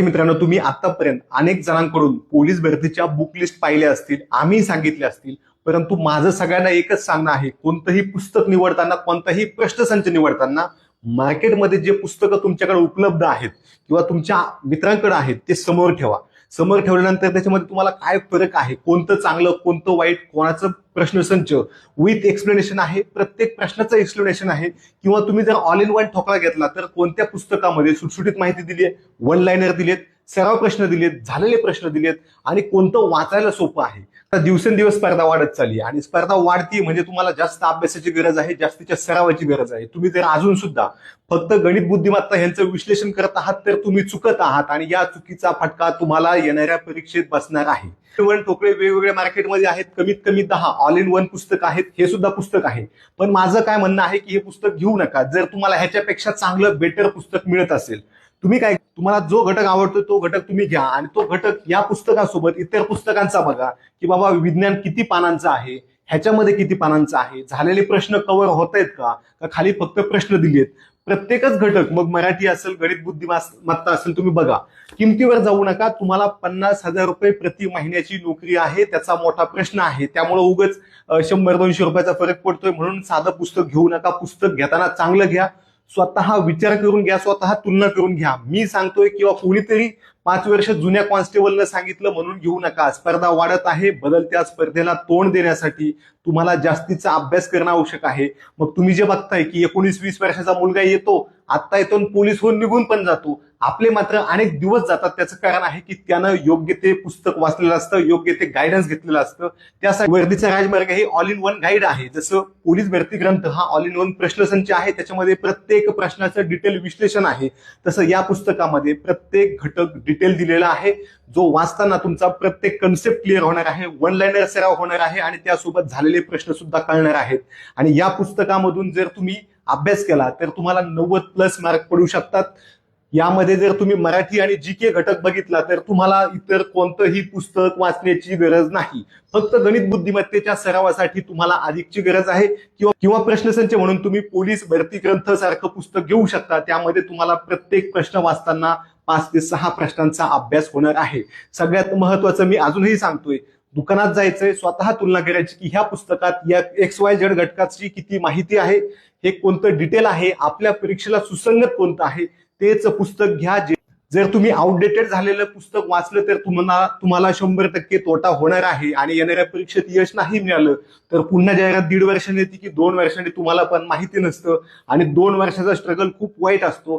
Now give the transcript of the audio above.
विद्यार्थी मित्रांनो तुम्ही आतापर्यंत अनेक जणांकडून पोलीस भरतीच्या बुक लिस्ट पाहिल्या असतील आम्ही सांगितले असतील परंतु माझं सगळ्यांना एकच सांगणं आहे कोणतंही पुस्तक निवडताना कोणताही प्रश्नसंच निवडताना मार्केटमध्ये जे पुस्तकं तुमच्याकडे उपलब्ध आहेत किंवा तुमच्या मित्रांकडे आहेत ते समोर ठेवा. समोर ठेवल्यानंतर त्याच्यामध्ये तुम्हाला काय फरक आहे? कोणतं चांगलं कोणतं वाईट कोणाचं प्रश्नसंच? विथ एक्सप्लेनेशन आहे प्रत्येक प्रश्नाचं एक्सप्लेनेशन आहे. किंवा तुम्ही जर ऑल इन वन ठोकळा घेतला तर कोणत्या पुस्तकामध्ये सुटसुटीत माहिती दिली आहे वन लाईनर दिलेत सराव प्रश्न दिलेत झालेले प्रश्न दिलेत आणि कोणतं वाचायला सोपं आहे. तर दिवसेंदिवस स्पर्धा वाढत चालली आणि स्पर्धा वाढती म्हणजे तुम्हाला जास्त अभ्यासाची गरज आहे जास्तीच्या सरावाची गरज आहे. तुम्ही जर अजून सुद्धा फक्त गणित बुद्धिमत्ता यांचं विश्लेषण करत आहात तर तुम्ही चुकत आहात आणि या चुकीचा फटका तुम्हाला येणाऱ्या परीक्षेत बसणार आहे. वन ठोकळे वेगवेगळ्या मार्केटमध्ये आहेत कमीत कमी दहा ऑल इन वन पुस्तक आहेत हे सुद्धा पुस्तक आहे. पण माझं काय म्हणणं आहे की हे पुस्तक घेऊ नका. जर तुम्हाला ह्याच्यापेक्षा चांगलं बेटर पुस्तक मिळत असेल तुम्ही काय तुम्हाला जो घटक आवडतो तो घटक तुम्ही घ्या आणि तो घटक या पुस्तकासोबत इतर पुस्तकांचा बघा की बाबा विज्ञान किती पानांचं आहे ह्याच्यामध्ये किती पानांचं आहे झालेले प्रश्न कव्हर होत आहेत का? का खाली फक्त प्रश्न दिलेत? प्रत्येकच घटक मग मराठी असेल गणित बुद्धिमत्ता असेल तुम्ही बघा. किमतीवर जाऊ नका तुम्हाला पन्नास हजार रुपये प्रति महिन्याची नोकरी आहे त्याचा मोठा प्रश्न आहे. त्यामुळे उगच शंभर दोनशे रुपयाचा फरक पडतोय म्हणून साधं पुस्तक घेऊ नका. पुस्तक घेताना चांगलं घ्या. स्वतः विचार करून घ्या स्वतः तुलना करून घ्या. मी सांगतोय किंवा कोणीतरी पाच वर्ष जुन्या कॉन्स्टेबलनं सांगितलं म्हणून घेऊ नका. स्पर्धा वाढत आहे बदलत्या स्पर्धेला तोंड देण्यासाठी तुम्हाला जास्तीचा अभ्यास करणं आवश्यक आहे. मग तुम्ही जे बघताय की एकोणीस वीस वर्षाचा मुलगा येतो आत्ता येतो पोलीस होऊन निघून पण जातो. आपले मात्र अनेक दिवस जातात. त्याचं कारण आहे की त्यानं योग्य ते पुस्तक वाचलेलं असतं योग्य ते गायडन्स घेतलेलं असतं. त्यासाठी वर्दीचा राजमार्ग हे ऑल इन वन गाईड आहे. जसं पोलीस भरती ग्रंथ हा ऑल इन वन प्रश्नसंच आहे. त्याच्यामध्ये प्रत्येक प्रश्नाचं डिटेल विश्लेषण आहे. तसं या पुस्तकामध्ये प्रत्येक घटक डिटेल दिलेला आहे. जो वाचताना तुमचा प्रत्येक कन्सेप्ट क्लिअर होणार आहे. वन लाईनर सराव होणार आहे आणि त्यासोबत झालेले प्रश्न सुद्धा कळणार आहेत. आणि या पुस्तकामधून जर तुम्ही अभ्यास केला तर तुम्हाला नव्वद प्लस मार्क पडू शकतात. यामध्ये जर तुम्ही मराठी आणि जी के घटक बघितला तर तुम्हाला इतर कोणतंही पुस्तक वाचण्याची गरज नाही. फक्त गणित बुद्धिमत्तेच्या सरावासाठी तुम्हाला अधिकची गरज आहे किंवा किंवा प्रश्नसंच म्हणून तुम्ही पोलीस भरती ग्रंथ सारखं पुस्तक घेऊ शकता. त्यामध्ये तुम्हाला प्रत्येक प्रश्न वाचताना पाच ते सहा प्रश्नांचा अभ्यास होणार आहे. सगळ्यात महत्वाचं मी अजूनही सांगतोय दुकानात जायचंय स्वतः तुलना करायची की ह्या पुस्तकात या एक्स वाय झेड घटकाची किती माहिती आहे हे कोणतं डिटेल आहे आपल्या परीक्षेला सुसंगत कोणतं आहे तेच पुस्तक घ्या. जे जर तुम्ही आउटडेटेड झालेलं पुस्तक वाचलं तर तुम्हाला तुम्हाला शंभर टक्के तोटा होणार आहे आणि येणाऱ्या परीक्षेत यश नाही मिळालं तर पुन्हा जाहिरात दीड वर्षांनी येते की दोन वर्षांनी तुम्हाला पण माहिती नसतं आणि दोन वर्षाचा स्ट्रगल खूप वाईट असतो.